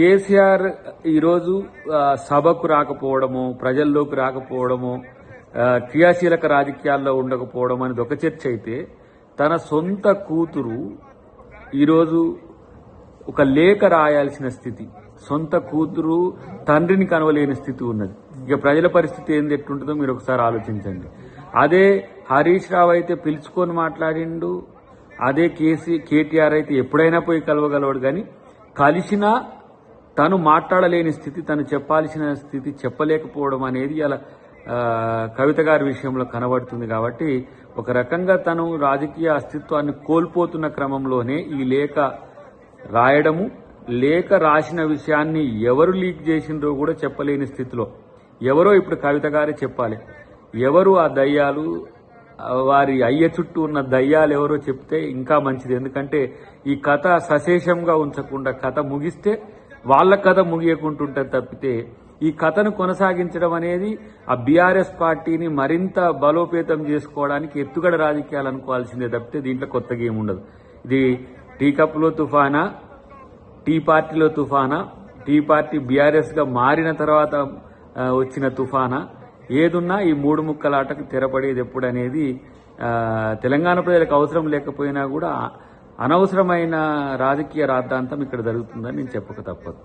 కేసీఆర్ ఈరోజు సభకు రాకపోవడము ప్రజల్లోకి రాకపోవడము క్రియాశీలక రాజకీయాల్లో ఉండకపోవడం అనేది ఒక చర్చ అయితే తన సొంత కూతురు ఈరోజు ఒక లేఖ రాయాల్సిన స్థితి. సొంత కూతురు తండ్రిని కనవలేని స్థితి ఉన్నది. ఇక ప్రజల పరిస్థితి ఏంది ఎట్టుంటుందో మీరు ఒకసారి ఆలోచించండి. అదే హరీష్ రావు అయితే పిలుచుకొని మాట్లాడిండు అదే కేసీ కేటీఆర్ అయితే ఎప్పుడైనా పోయి కలవగలవాడు కానీ కలిసినా తను మాట్లాడలేని స్థితి తను చెప్పాల్సిన స్థితి చెప్పలేకపోవడం అనేది అలా కవిత గారి విషయంలో కనబడుతుంది కాబట్టి ఒక రకంగా తను రాజకీయ అస్తిత్వాన్ని కోల్పోతున్న క్రమంలోనే ఈ లేఖ రాయడము లేఖ రాసిన విషయాన్ని ఎవరు లీక్ చేసిండ్రో కూడా చెప్పలేని స్థితిలో ఎవరో ఇప్పుడు కవిత గారే చెప్పాలి. ఎవరు ఆ దయ్యాలు వారి అయ్య చుట్టూ ఉన్న దయ్యాలు ఎవరో చెప్తే ఇంకా మంచిది. ఎందుకంటే ఈ కథ సశేషంగా ఉంచకుండా కథ ముగిస్తే వాళ్ళ కథ ముగియకుంటుంటుంది తప్పితే ఈ కథను కొనసాగించడం అనేది ఆ బీఆర్ఎస్ పార్టీని మరింత బలోపేతం చేసుకోవడానికి ఎత్తుగడ రాజకీయాలు అనుకోవాల్సిందే తప్పితే దీంట్లో కొత్తగా ఏముండదు ఉండదు. ఇది టీ కప్లో తుఫానా టీ పార్టీలో తుఫానా టీ పార్టీ బీఆర్ఎస్గా మారిన తర్వాత వచ్చిన తుఫానా ఏదున్నా ఈ మూడు ముక్కలాటకు తెరపడేది ఎప్పుడనేది తెలంగాణ ప్రజలకు అవసరం లేకపోయినా కూడా అనవసరమైన రాజకీయ రాద్ధాంతం ఇక్కడ జరుగుతుందని నేను చెప్పక తప్పదు.